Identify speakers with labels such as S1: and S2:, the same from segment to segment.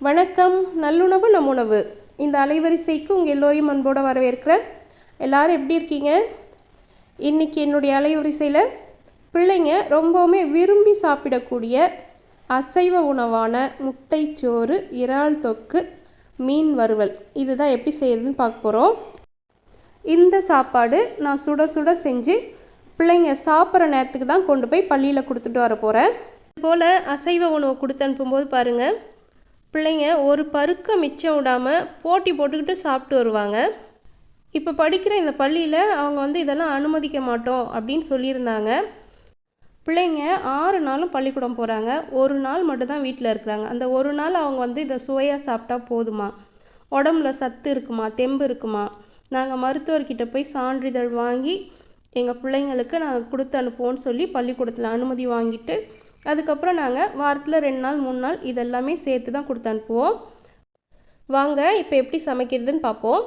S1: வணக்கம் நல்லுணவு நம் உணவு இந்த அலைவரிசைக்கு உங்கள் எல்லோரையும் அன்போடு வரவேற்கிறேன். எல்லாரும் எப்படி இருக்கீங்க? இன்றைக்கி என்னுடைய அலைவரிசையில் பிள்ளைங்க ரொம்பவுமே விரும்பி சாப்பிடக்கூடிய அசைவ உணவான முட்டைச்சோறு இறால் தொக்கு மீன் வறுவல். இதுதான் எப்படி செய்கிறதுன்னு பார்க்க போகிறோம் இந்த சாப்பாடு நான் சுட சுட செஞ்சு பிள்ளைங்க சாப்பிட்ற நேரத்துக்கு தான் கொண்டு போய் பள்ளியில் கொடுத்துட்டு வர போகிறேன் இதுபோல் அசைவ உணவு கொடுத்து அனுப்பும்போது பாருங்கள் பிள்ளைங்க ஒரு பருக்க மிச்சம் விடாமல் போட்டி போட்டுக்கிட்டு சாப்பிட்டு வருவாங்க. இப்போ படிக்கிற இந்த பள்ளியில் அவங்க வந்து இதெல்லாம் அனுமதிக்க மாட்டோம் அப்படின்னு சொல்லியிருந்தாங்க. பிள்ளைங்க ஆறு நாளும் பள்ளிக்கூடம் போகிறாங்க ஒரு நாள் மட்டும்தான் வீட்டில் இருக்கிறாங்க. அந்த ஒரு நாள் அவங்க வந்து இதை சுவையாக சாப்பிட்டா போதுமா? உடம்புல சத்து இருக்குமா? தெம்பு இருக்குமா? நாங்கள் மருத்துவர்கிட்ட போய் சான்றிதழ் வாங்கி எங்கள் பிள்ளைங்களுக்கு நாங்கள் கொடுத்து அனுப்புவோம்னு சொல்லி பள்ளிக்கூடத்தில் அனுமதி வாங்கிட்டு அதுக்கப்புறம் நாங்கள் வாரத்தில் ரெண்டு நாள் மூணு நாள் இதெல்லாமே சேர்த்து தான் கொடுத்து அனுப்புவோம். வாங்க இப்போ எப்படி சமைக்கிறதுன்னு பார்ப்போம்.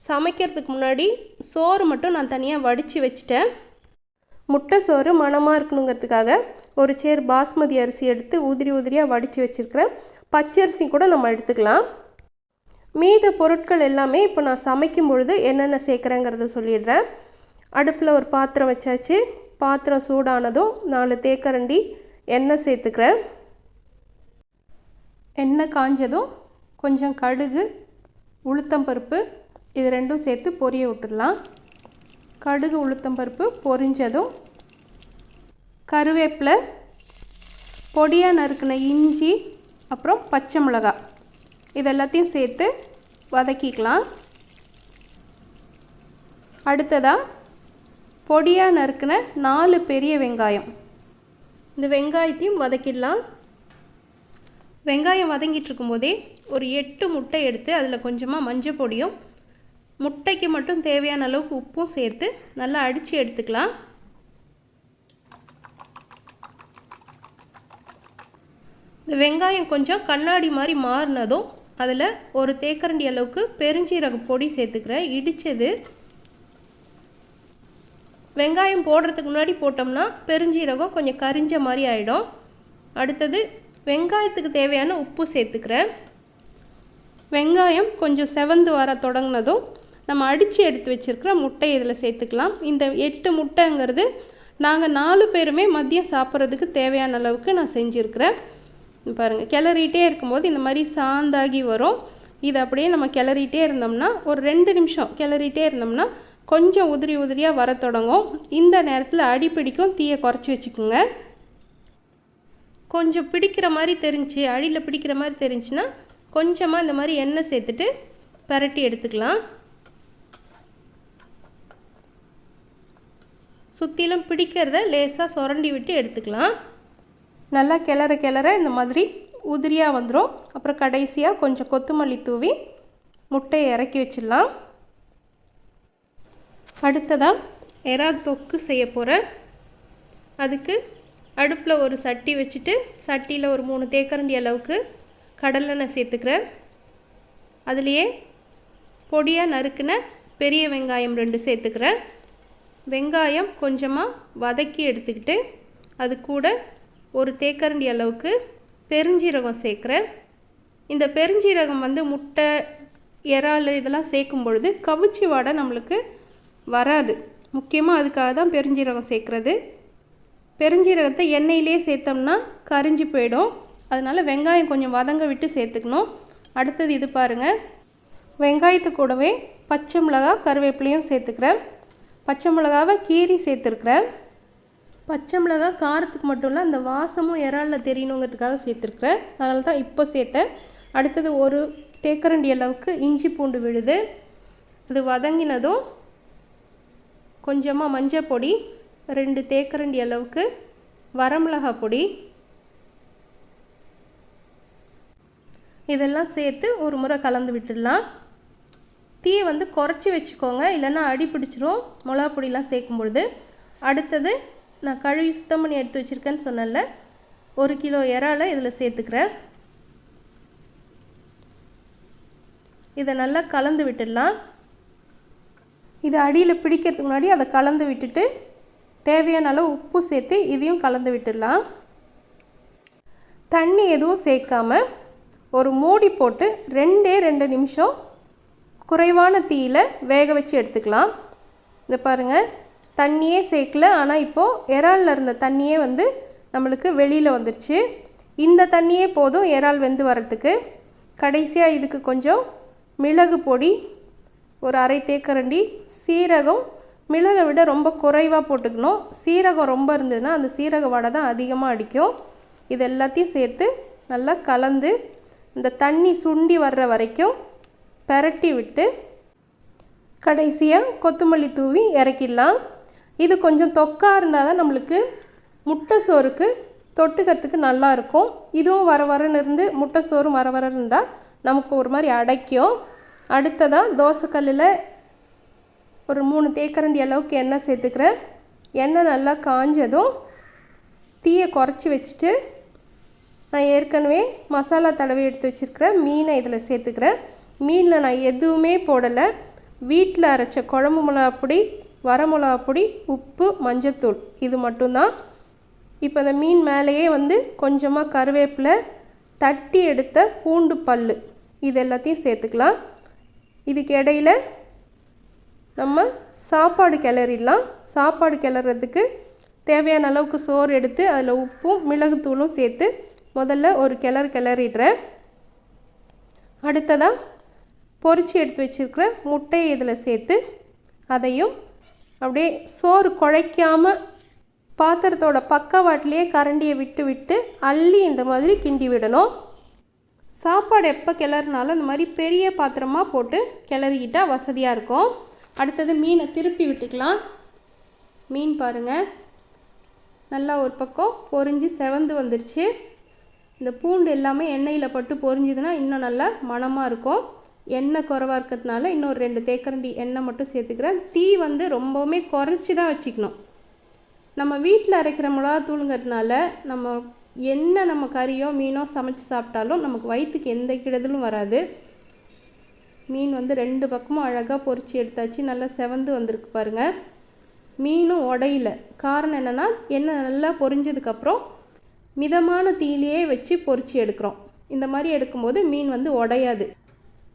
S1: சமைக்கிறதுக்கு முன்னாடி சோறு மட்டும் நான் தனியாக வடித்து வச்சுட்டேன். முட்டை சோறு மணமாக இருக்கணுங்கிறதுக்காக ஒரு சேர் பாஸ்மதி அரிசி எடுத்து உதிரி உதிரியாக வடித்து வச்சுருக்கிறேன். பச்சரிசி கூட நம்ம எடுத்துக்கலாம். மீத பொருட்கள் எல்லாமே இப்போ நான் சமைக்கும் பொழுது என்னென்ன சேர்க்குறேங்கிறத சொல்லிடுறேன். அடுப்பில் ஒரு பாத்திரம் வச்சாச்சு. பாத்திரம் சூடானதும் நாலு தேக்கரண்டி எண்ணெய் சேர்த்துக்கிறேன். எண்ணெய் காஞ்சதும் கொஞ்சம் கடுகு உளுத்தம்பருப்பு இது ரெண்டும் சேர்த்து பொரிய விட்டுடலாம். கடுகு உளுத்தம்பருப்பு பொரிஞ்சதும் கருவேப்பிலை பொடியாக நறுக்கின இஞ்சி அப்புறம் பச்சை மிளகாய் இது எல்லாத்தையும் சேர்த்து வதக்கிக்கலாம். அடுத்ததாக பொடியாக நறுக்கின நாலு பெரிய வெங்காயம். இந்த வெங்காயத்தையும் வதக்கிடலாம். வெங்காயம் வதங்கிட்டு இருக்கும்போதே ஒரு எட்டு முட்டை எடுத்து அதில் கொஞ்சமாக மஞ்சள் பொடியும் முட்டைக்கு மட்டும் தேவையான அளவுக்கு உப்பும் சேர்த்து நல்லா அடித்து எடுத்துக்கலாம். இந்த வெங்காயம் கொஞ்சம் கண்ணாடி மாதிரி மாறினதும் அதில் ஒரு தேக்கரண்டி அளவுக்கு பெருஞ்சீரக பொடி சேர்த்துக்கிறேன். இடித்தது வெங்காயம் போடுறதுக்கு முன்னாடி போட்டோம்னா பெருஞ்சீரகம் கொஞ்சம் கரிஞ்ச மாதிரி ஆகிடும் அடுத்தது வெங்காயத்துக்கு தேவையான உப்பு சேர்த்துக்கிறேன். வெங்காயம் கொஞ்சம் செவந்து வர தொடங்கினதும் நம்ம அடித்து எடுத்து வச்சுருக்கிற முட்டை இதில் சேர்த்துக்கலாம். இந்த எட்டு முட்டைங்கிறது நாங்கள் நாலு பேருமே மதியம் சாப்பிட்றதுக்கு தேவையான அளவுக்கு நான் செஞ்சுருக்கிறேன். பாருங்கள் கிளறிட்டே இருக்கும்போது இந்த மாதிரி சாந்தாகி வரும். இது அப்படியே நம்ம கிளறிட்டே இருந்தோம்னா ஒரு ரெண்டு நிமிஷம் கிளறிட்டே இருந்தோம்னா கொஞ்சம் உதிரி உதிரியாக வர தொடங்கும். இந்த நேரத்தில் அடிப்பிடிக்கும் தீயை குறைச்சி வச்சுக்கோங்க. கொஞ்சம் பிடிக்கிற மாதிரி தெரிஞ்சு அடியில் பிடிக்கிற மாதிரி தெரிஞ்சுன்னா கொஞ்சமாக இந்த மாதிரி எண்ணெய் சேர்த்துட்டு பரட்டி எடுத்துக்கலாம். சுற்றிலும் பிடிக்கிறத லேசாக சுரண்டி விட்டு எடுத்துக்கலாம். நல்லா கிளற கிளற இந்த மாதிரி உதிரியாக வந்துடும் அப்புறம் கடைசியாக கொஞ்சம் கொத்தமல்லி தூவி முட்டையை இறக்கி வச்சிடலாம். அடுத்ததாக எறா தொக்கு செய்ய போகிறேன் அதுக்கு அடுப்பில் ஒரு சட்டி வச்சுட்டு சட்டியில் ஒரு மூணு தேக்கரண்டி அளவுக்கு கடலெண்ணெய் சேர்த்துக்கிறேன் அதுலேயே பொடியாக நறுக்கின பெரிய வெங்காயம் ரெண்டு சேர்த்துக்கிறேன் வெங்காயம் கொஞ்சமாக வதக்கி எடுத்துக்கிட்டு அது கூட ஒரு தேக்கரண்டி அளவுக்கு பெருஞ்சீரகம் சேர்க்குறேன் இந்த பெருஞ்சீரகம் வந்து முட்டை இறால் இதெல்லாம் சேர்க்கும் பொழுது கவிச்சி வாடை நம்மளுக்கு வராது. முக்கியமாக அதுக்காக தான் பெருஞ்சீரகம் சேர்க்குறது. பெருஞ்சீரகத்தை எண்ணெயிலே சேர்த்தோம்னா கரிஞ்சு போயிடும். அதனால் வெங்காயம் கொஞ்சம் வதங்க விட்டு சேர்த்துக்கணும். அடுத்தது இது பாருங்கள் வெங்காயத்து கூடவே பச்சை மிளகா கருவேப்பிலையும் சேர்த்துக்கிறேன். பச்சை மிளகாவை கீரி சேர்த்துருக்குறேன். பச்சை மிளகா காரத்துக்கு மட்டும் இல்லை அந்த வாசமும் இறாலில் தெரியணுங்கிறதுக்காக சேர்த்துருக்குறேன். அதனால தான் இப்போ சேர்த்தேன். அடுத்தது ஒரு தேக்கரண்டி அளவுக்கு இஞ்சி பூண்டு விழுது. அது வதங்கினதும் கொஞ்சமாக மஞ்சள் பொடி ரெண்டு தேக்கரண்டி அளவுக்கு வரமிளகா பொடி. இதெல்லாம் சேர்த்து ஒரு முறை கலந்து விட்டுடலாம். தீயை வந்து குறைச்சி வச்சுக்கோங்க இல்லைன்னா அடி பிடிச்சிரும். மிளகா பொடிலாம் சேர்க்கும் பொழுது அடுத்தது நான் கழுவி சுத்தம் பண்ணி எடுத்து வச்சுருக்கேன்னு சொன்னேன்ல ஒரு கிலோ இறாலை இதில் சேர்த்துக்கிறேன். இதை நல்லா கலந்து விட்டுடலாம். இது அடியில் பிடிக்கிறதுக்கு முன்னாடி அதை கலந்து விட்டுட்டு தேவையான அளவு உப்பு சேர்த்து இதையும் கலந்து விட்டுடலாம். தண்ணி எதுவும் சேர்க்காம ஒரு மூடி போட்டு ரெண்டே ரெண்டு நிமிஷம் குறைவான தீயில் வேக வச்சு எடுத்துக்கலாம். இந்த பாருங்கள் தண்ணியே சேர்க்கல ஆனால் இப்போது இறாலில் இருந்த தண்ணியே வந்து நம்மளுக்கு வெளியில் வந்துருச்சு. இந்த தண்ணியே போதும் இறால் வெந்து வரத்துக்கு கடைசியாக இதுக்கு கொஞ்சம் மிளகு பொடி ஒரு அரை தேக்கரண்டி. சீரகம் மிளகை விட ரொம்ப குறைவாக போட்டுக்கணும். சீரகம் ரொம்ப இருந்ததுன்னா அந்த சீரக வடை தான் அதிகமாக அடிக்கும். இது எல்லாத்தையும் சேர்த்து நல்லா கலந்து இந்த தண்ணி சுண்டி வர்ற வரைக்கும் பெரட்டி விட்டு கடைசியாக கொத்தமல்லி தூவி இறக்கிடலாம். இது கொஞ்சம் தொக்காக இருந்தால் தான் நம்மளுக்கு முட்டை சோறுக்கு தொட்டுக்கிறதுக்கு நல்லா இருக்கும். இதுவும் வர வரன்னு இருந்து முட்டை சோறும் வர வர இருந்தால் நமக்கு ஒரு மாதிரி அடைக்கும். அடுத்ததாக தோசைக்கல்லில் ஒரு மூணு தேக்கரண்டி அளவுக்கு எண்ணெய் சேர்த்துக்கிறேன். எண்ணெய் நல்லா காஞ்சதும் தீயை குறைச்சி வச்சுட்டு நான் ஏற்கனவே மசாலா தடவி எடுத்து வச்சுருக்கிறேன் மீனை இதில் சேர்த்துக்கிறேன். மீனில் நான் எதுவுமே போடலை. வீட்டில் அரைச்ச குழம்பு மிளகா பொடி வரமிளகா பொடி உப்பு மஞ்சத்தூள் இது மட்டும்தான். இப்போ அந்த மீன் மேலேயே வந்து கொஞ்சமாக கருவேப்பிலை தட்டி எடுத்த பூண்டு பல் இது எல்லாத்தையும் சேர்த்துக்கலாம். இதுக்கு இடையில் நம்ம சாப்பாடு கிளறிடலாம். சாப்பாடு கிளறதுக்கு தேவையான அளவுக்கு சோறு எடுத்து அதில் உப்பும் மிளகுத்தூளும் சேர்த்து முதல்ல ஒரு கிளறு கிளறிடுறேன். அடுத்ததாக பொரிச்சு எடுத்து வச்சுருக்கிற முட்டையை இதில் சேர்த்து அதையும் அப்படியே சோறு குழைக்காமல் பாத்திரத்தோட பக்கவாட்டிலேயே கரண்டியை விட்டு விட்டு அள்ளி இந்த மாதிரி கிண்டி விடணும். சாப்பாடு எப்போ கிளறினாலும் இந்த மாதிரி பெரிய பாத்திரமாக போட்டு கிளறிக்கிட்டால் வசதியாக இருக்கும். அடுத்தது மீனை திருப்பி விட்டுக்கலாம். மீன் பாருங்கள் நல்லா ஒரு பக்கம் பொரிஞ்சு செவந்து வந்துருச்சு. இந்த பூண்டு எல்லாமே எண்ணெயில் பட்டு பொரிஞ்சுதுன்னா இன்னும் நல்லா மணமாக இருக்கும். எண்ணெய் குறவாக இருக்கிறதுனால இன்னொரு ரெண்டு தேக்கரண்டி எண்ணெய் மட்டும் சேர்த்துக்கிறேன். தீ வந்து ரொம்பவுமே குறைச்சி தான் வச்சுக்கணும். நம்ம வீட்டில் அரைக்கிற மிளகாத்தூளுங்கிறதுனால நம்ம என்ன நம்ம கறியோ மீனோ சமைச்சு சாப்பிட்டாலும் நமக்கு வயிற்றுக்கு எந்த கெடுதலும் வராது. மீன் வந்து ரெண்டு பக்கமும் அழகாக பொரிச்சு எடுத்தாச்சு. நல்லா செவந்து வந்திருக்கு பாருங்கள் மீனும் உடையில. காரணம் என்னென்னா எண்ணெய் நல்லா பொரிஞ்சதுக்கப்புறம் மிதமான தீயிலேயே வச்சு பொரிச்சு எடுக்கிறோம். இந்த மாதிரி எடுக்கும்போது மீன் வந்து உடையாது.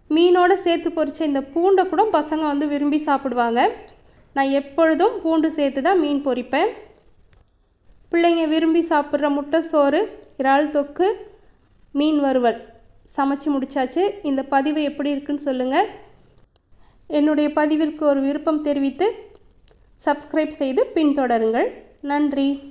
S1: மீனோட சேர்த்து பொறிச்ச இந்த பூண்டை கூட பசங்க வந்து விரும்பி சாப்பிடுவாங்க. நான் எப்பொழுதும் பூண்டு சேர்த்து தான் மீன் பொரிப்பேன் பிள்ளைங்க விரும்பி சாப்பிட்ற முட்டை சோறு இறால் தொக்கு மீன் வறுவல். சமைச்சு முடிச்சாச்சு. இந்த பதிவு எப்படி இருக்குன்னு சொல்லுங்கள் என்னுடைய பதிவிற்கு ஒரு விருப்பம் தெரிவித்து சப்ஸ்கிரைப் செய்து பின்தொடருங்கள். நன்றி.